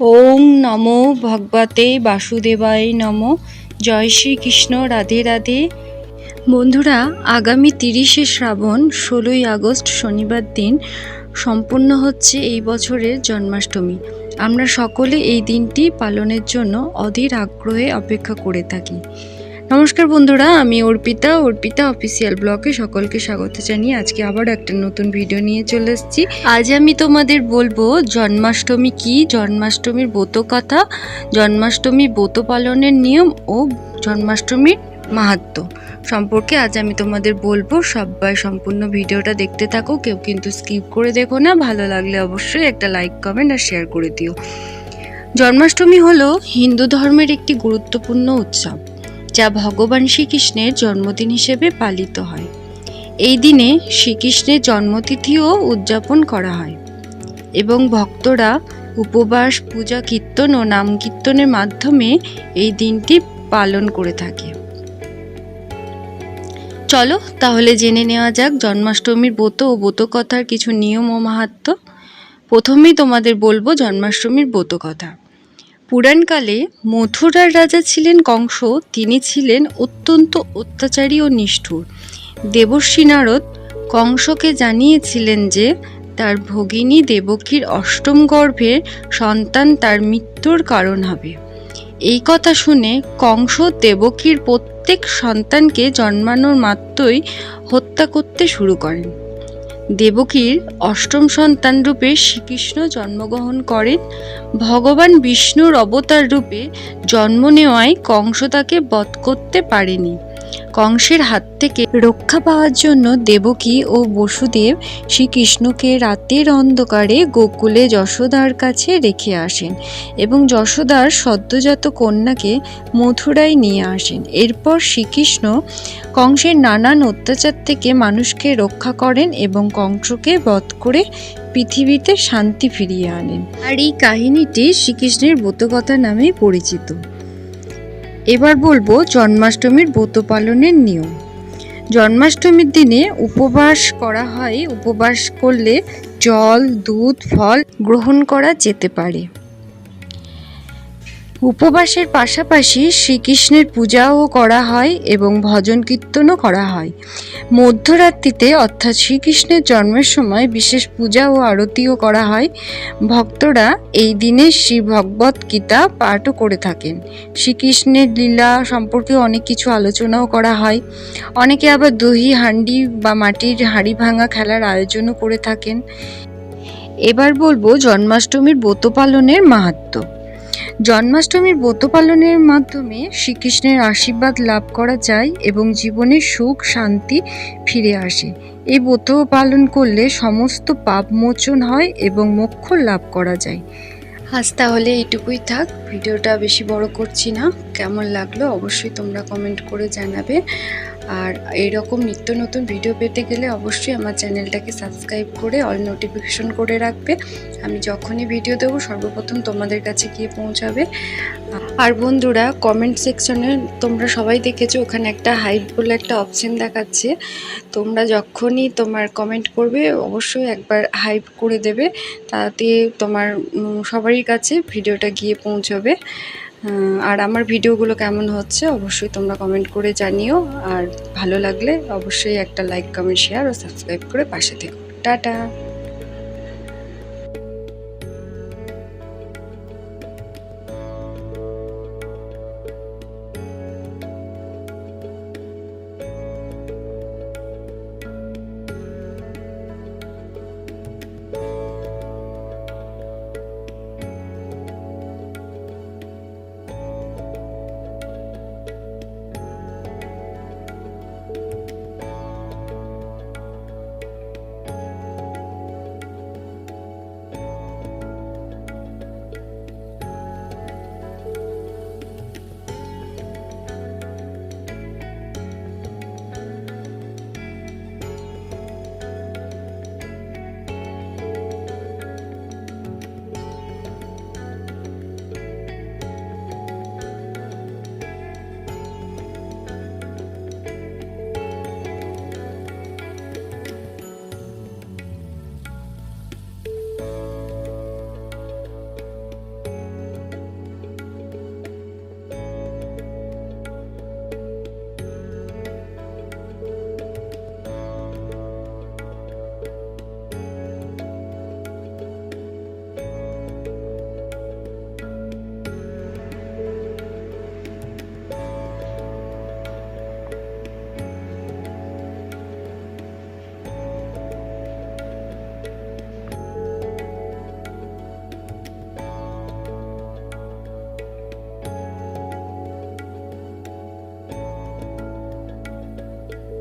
ওং নমো ভগবতে বাসুদেবায় নম। জয় শ্রীকৃষ্ণ, রাধে রাধে। বন্ধুরা, আগামী তিরিশে শ্রাবণ, ষোলোই আগস্ট, শনিবার দিন সম্পূর্ণ হচ্ছে এই বছরের জন্মাষ্টমী। আমরা সকলে এই দিনটি পালনের জন্য অধীর আগ্রহে অপেক্ষা করে থাকি। নমস্কার বন্ধুরা, আমি অর্পিতা। অর্পিতা অফিসিয়াল ব্লগে সকলকে স্বাগত জানিয়ে আজকে আবার একটা নতুন ভিডিও নিয়ে চলে এসেছি। আজ আমি তোমাদের বলব, জন্মাষ্টমী কি? জন্মাষ্টমীর ব্রত কথা জন্মাষ্টমী ব্রত পালনের নিয়ম ও জন্মাষ্টমীর মাহাত্ম সম্পর্কে আজ আমি তোমাদের বলব। সবাই সম্পূর্ণ ভিডিওটা দেখতে থাকো, কেউ কিন্তু স্কিপ করে দেখো না। ভালো লাগলে অবশ্যই একটা লাইক, কমেন্ট আর শেয়ার করে দিও। জন্মাষ্টমী হলো হিন্দু ধর্মের একটি গুরুত্বপূর্ণ উৎসব। যা ভগবান শ্রীকৃষ্ণের জন্মদিন হিসেবে পালিত হয়। এই দিনে শ্রীকৃষ্ণের জন্মতিথিও উদযাপন করা হয় এবং ভক্তরা উপবাস, পূজা কীর্তন ও নাম কীর্তনের মাধ্যমে এই দিনটি পালন করে থাকে। চলো তাহলে জেনে নেওয়া যাক জন্মাষ্টমীর ব্রত ও ব্রত কথার কিছু নিয়ম ও মাহাত্ম প্রথমেই তোমাদের বলব জন্মাষ্টমীর ব্রত কথা পুরাণকালে মথুরার রাজা ছিলেন কংস, তিনি ছিলেন অত্যন্ত অত্যাচারী ও নিষ্ঠুর। দেবর্ষী নারদ কংসকে জানিয়েছিলেন যে, তার ভগিনী দেবকীর অষ্টম গর্ভের সন্তান তার মৃত্যুর কারণ হবে। এই কথা শুনে কংস দেবকীর প্রত্যেক সন্তানকে জন্মানোর মাত্রই হত্যা করতে শুরু করেন। দেবকীর অষ্টম সন্তান রূপে শ্রীকৃষ্ণ জন্মগ্রহণ করেন। ভগবান বিষ্ণুর অবতার রূপে জন্ম নেওয়ায় কংস তাকে বধ করতে পারেনি। কংসের হাত থেকে রক্ষা পাওয়ার জন্য দেবকী ও বসুদেব শ্রীকৃষ্ণকে রাতের অন্ধকারে গোকুলে যশোদার কাছে রেখে আসেন এবং যশোদার সদ্যজাত কন্যাকে মথুরায় নিয়ে আসেন। এরপর শ্রীকৃষ্ণ কংসের নানান অত্যাচার থেকে মানুষকে রক্ষা করেন এবং কংসকে বধ করে পৃথিবীতে শান্তি ফিরিয়ে আনেন। আর এই কাহিনীটি শ্রীকৃষ্ণের ব্রতকথা নামে পরিচিত। এবার বলব জন্মাষ্টমীর ব্রত পালনের নিয়ম। জন্মাষ্টমীর দিনে উপবাস করা হয়, উপবাস করলে জল, দুধ, ফল গ্রহণ করা যেতে পারে। উপবাসের পাশাপাশি শ্রীকৃষ্ণের পূজাও করা হয় এবং ভজন কীর্তনও করা হয়। মধ্যরাত্রিতে অর্থাৎ শ্রীকৃষ্ণের জন্মের সময় বিশেষ পূজা ও আরতিও করা হয়। ভক্তরা এই দিনে শ্রী ভগবত গীতা পাঠও করে থাকেন। শ্রীকৃষ্ণের লীলা সম্পর্কে অনেক কিছু আলোচনাও করা হয়। অনেকে আবার দহি হান্ডি বা মাটির হাঁড়ি ভাঙা খেলার আয়োজনও করে থাকেন। এবার বলব জন্মাষ্টমীর ব্রত পালনের মাহাত্ম্য। জন্মাষ্টমীর ব্রত পালনের মাধ্যমে শ্রীকৃষ্ণের আশীর্বাদ লাভ করা যায় এবং জীবনে সুখ, শান্তি ফিরে আসে। এই ব্রত পালন করলে সমস্ত পাপ মোচন হয় এবং মোক্ষ লাভ করা যায়। আজ তাহলে এইটুকুই থাক। ভিডিওটা বেশি বড় করছি না। কেমন লাগল অবশ্যই তোমরা কমেন্ট করে জানাবে। আর এইরকম নিত্য নতুন ভিডিও পেতে গেলে অবশ্যই আমার চ্যানেলটাকে সাবস্ক্রাইব করে অল নোটিফিকেশন করে রাখবে। আমি যখনই ভিডিও দেবো সর্বপ্রথম তোমাদের কাছে গিয়ে পৌঁছাবে। আর বন্ধুরা কমেন্ট সেকশনে তোমরা সবাই দেখেছ ওখানে একটা হাইপ বলে একটা অপশন দেখাচ্ছে। তোমরা যখনই তোমার কমেন্ট করবে অবশ্যই একবার হাইপ করে দেবে। তাতে তোমার উম, সবারই কাছে ভিডিওটা গিয়ে পৌঁছবে। আর আমার ভিডিওগুলো কেমন হচ্ছে অবশ্যই তোমরা কমেন্ট করে জানিও। আর ভালো লাগলে অবশ্যই একটা লাইক কমেন্ট শেয়ার ও সাবস্ক্রাইব করে পাশে থেকো। টাটা!